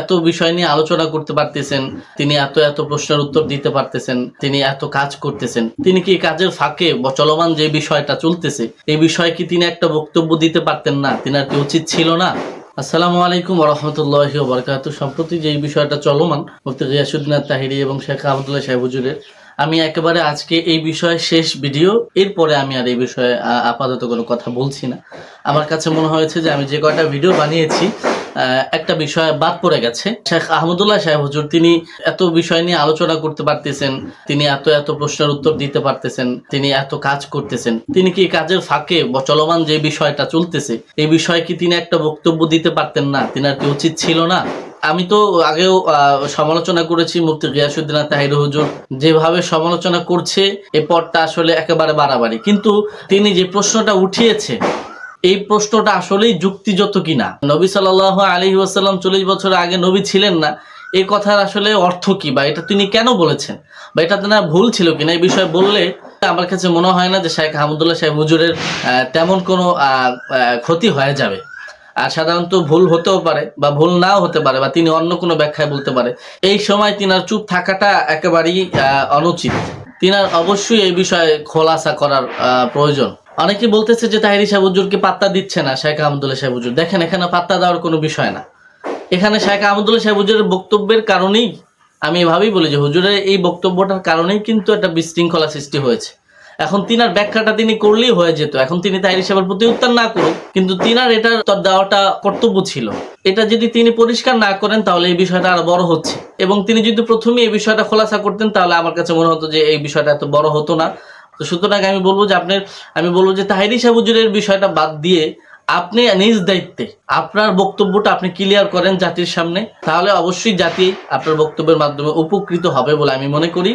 এত বিষয় নিয়ে আলোচনা করতে পারতেছেন, তিনি এত এত প্রশ্নের উত্তর দিতে পারতেছেন, তিনি এত কাজ করতেছেন, তিনি কি কাজের ফাঁকে চলমান যে বিষয়টা চলতেছে, এই বিষয়ে কি তিনি একটা বক্তব্য দিতে পারতেন না? তিনি আর কি উচিত ছিল না? আসসালামু আলাইকুম রহমতুল্লাহি বরকাত সম্প্রতি যে বিষয়টা চলমান, মুফতি গিয়াসুদ্দিন তাহিরি এবং শেখ আহমদুল্লাহ সাহেব হুজুরের, আমি একেবারে আজকে এই বিষয়ে শেষ ভিডিও, এরপরে আমি আর এই বিষয়ে আপাতত কোনো কথা বলছি না। আমার কাছে মনে হয়েছে যে আমি যে কয়টা ভিডিও বানিয়েছি একটা বিষয় বাদ পড়ে গেছে। শেখ আহমদুল্লাহ সাহেব হুজুর, তিনি এত বিষয় নিয়ে আলোচনা করতে পারতেছেন, তিনি এত এত প্রশ্নের উত্তর দিতে পারতেছেন, তিনি এত কাজ করতেছেন। তিনি কি কাজের ফাঁকে চলমান যে বিষয়টা চলতেছে, এই বিষয়ে কি তিনি একটা বক্তব্য দিতে পারতেন না? তিনি আর কি উচিত ছিল না? আমি তো আগেও সমালোচনা করেছি, মুফতি গিয়াসুদ্দিন তাহির হুজুর যেভাবে সমালোচনা করছে, এ পথটা আসলে একেবারে বাড়াবাড়ি। কিন্তু তিনি যে প্রশ্নটা উঠিয়েছে এই প্রশ্নটা আসলেই যুক্তিযত কিনা? নবী সাল্লাহ আলী ওয়াসাল্লাম চল্লিশ বছর আগে নবী ছিলেন না এই কথার আসলে অর্থ কি বা এটা তিনি কেন বলেছেন? বা এটা তেনার ভুল ছিল কিনা? এই বিষয়ে বললে আমার কাছে মনে হয় না যে শেখ আহমদুল্লাহ সাহেব হুজুরের তেমন কোনো ক্ষতি হয়ে যাবে। আর সাধারণত ভুল হতেও পারে বা ভুল নাও হতে পারে বা তিনি অন্য কোনো ব্যাখ্যায় বলতে পারে। এই সময় তিনার চুপ থাকাটা একেবারেই অনুচিত। তিনার অবশ্যই এই বিষয়ে খোলাসা করার প্রয়োজন। অনেকে বলতেছে যে তাহিরি সাহেব হুজুরকে পাত্তা দিচ্ছে না শেখ আহমদুল্লাহ সাহেব হুজুর দেখেন, এখানে পাত্তা দেওয়ার কোনো বিষয় না। এখানে শেখ আহমদুল্লাহ সাহেব হুজুরের বক্তব্যের কারণেই আমি এভাবেই বলি যে হুজুরের এই বক্তব্যটার কারণেই কিন্তু একটা বিশৃঙ্খলা সৃষ্টি হয়েছে। এখন তিনার ব্যাখ্যাটা তিনি করলেই হয়ে যেত। এখন তিনি তাহিরি সাহেবের প্রতি উত্তর না করুক, কিন্তু তিনার উত্তর দেওয়াটা কর্তব্য ছিল। এটা যদি তিনি পরিষ্কার না করেন, তাহলে এই বিষয়টা আরও বড় হচ্ছে। এবং তিনি যদি প্রথমে এই বিষয়টা খোলাসা করতেন, তাহলে আমার কাছে মনে হতো যে এই বিষয়টা এত বড় হতো না। তো সুতরাং আমি বলব যে আপনার, আমি বলব যে তাহিরি সাহুজুরের হুজুরের বিষয়টা বাদ দিয়ে আপনি নিজ দায়িত্বে আপনার বক্তব্যটা আপনি ক্লিয়ার করেন জাতির সামনে, তাহলে অবশ্যই জাতি আপনার বক্তব্যের মাধ্যমে উপকৃত হবে বলে আমি মনে করি।